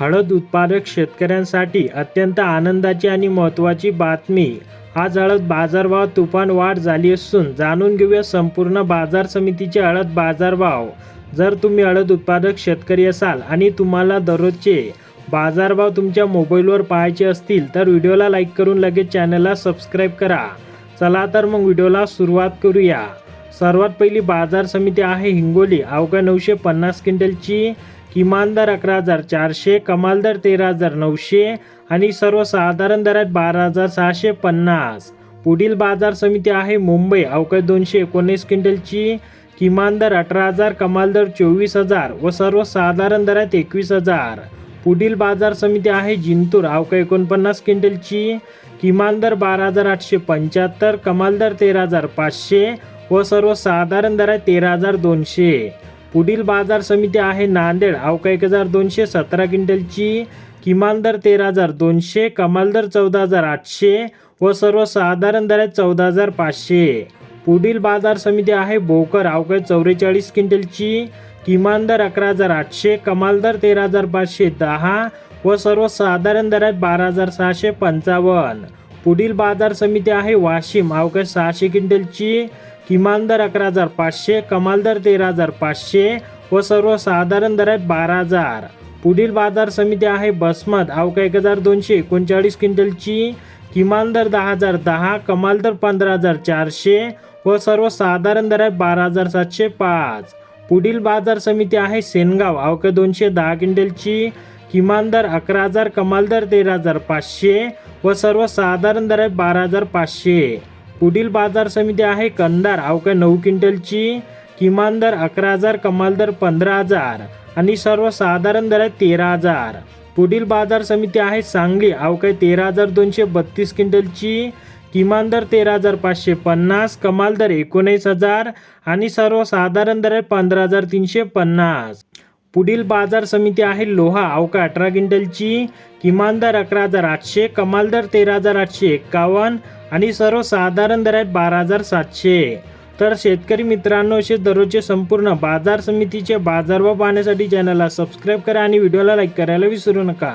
हळद उत्पादक शेतकऱ्यांसाठी अत्यंत आनंदाची आणि महत्त्वाची बातमी. आज हळद बाजारभाव तुफान वाढ झाली असून जाणून घेऊया संपूर्ण बाजार समितीचे हळद बाजारभाव. जर तुम्ही हळद उत्पादक शेतकरी असाल आणि तुम्हाला दररोजचे बाजारभाव तुमच्या मोबाईलवर पाहायचे असतील तर व्हिडिओला लाईक करून लगेच चॅनलला सबस्क्राईब करा. चला तर मग व्हिडिओला सुरुवात करूया. सर्वात पहिली बाजार समिती आहे हिंगोली. अवघ्या नऊशे पन्नास क्विंटलची किमान दर अकरा हजार चारशे कमाल दर तेरा हजार नऊशे आणि सर्वसाधारण दरात बारा हजार सहाशे पन्नास. पुढील बाजार समिती आहे मुंबई. अवकाश दोनशे एकोणीस क्विंटलची किमान दर अठरा हजार कमाल दर चोवीस हजार व सर्वसाधारण दरात एकवीस हजार. पुढील बाजार समिती आहे जिंतूर. अवका एकोणपन्नास क्विंटलची किमान दर बारा हजार आठशे पंच्याहत्तर कमाल दर तेरा हजार पाचशे व सर्वसाधारण दर आहे तेरा हजार दोनशे. पुढील बाजार समिती आहे नांदेड. अवका एक हजार दोनशे सतरा क्विंटलची किमान दर तेरा हजार दोनशे कमाल दर चौदा हजार आठशे व सर्वसाधारण दर आहे चौदा हजार पाचशे. पुढील बाजार समिती आहे भोकर अवघ्या चौवेचाळीस क्विंटलची किमान दर अकरा हजार आठशे कमाल दर तेरा हजार पाचशे दहा व सर्वसाधारण दरात बारा हजार सहाशे पंचावन्न. पुढील बाजार समिती आहे वाशिम. अवकाश सहाशे क्विंटलची किमान दर अकरा हजार पाचशे कमाल दर तेरा हजार पाचशे व सर्वसाधारण आहेत बारा हजार. पुढील बाजार समिती आहे बसमत अवका एक हजार दोनशे एकोणचाळीस क्विंटलची किमान दर दहा हजार दहा कमाल दर पंधरा हजार चारशे व सर्वसाधारण दरात बारा हजार सातशे पाच. पुढील बाजार समिती आहे सेनगाव. अवका दोनशे दहा क्विंटलची किमान दर अकरा हजार कमाल दर तेरा हजार पाचशे व सर्वसाधारण आहे बारा हजार पाचशे. पुढील बाजार समिती आहे कंदार अवका नऊ क्विंटलची? किमान दर अकरा हजार कमाल दर पंधरा हजार आणि सर्वसाधारण दर आहे तेरा हजार. पुढील बाजार समिती आहे सांगली. अवकाय तेरा हजार दोनशे बत्तीस क्विंटलची? किमान दर तेरा हजार पाचशे पन्नास कमाल दर एकोणीस हजार आणि सर्वसाधारण दर आहे पंधरा हजार तीनशे पन्नास. पुढील बाजार समिती आहे लोहा अवका अठरा क्विंटलची किमान दर अकरा हजार आठशे कमाल दर तेरा हजार आठशे एक्कावन्न आणि सर्वसाधारण दर आहेत बारा हजार सातशे. तर शेतकरी मित्रांनो असे दररोजचे संपूर्ण बाजार समितीचे बाजारभाव पाहण्यासाठी चॅनलला सबस्क्राईब करा आणि व्हिडिओला लाईक करायला विसरू नका.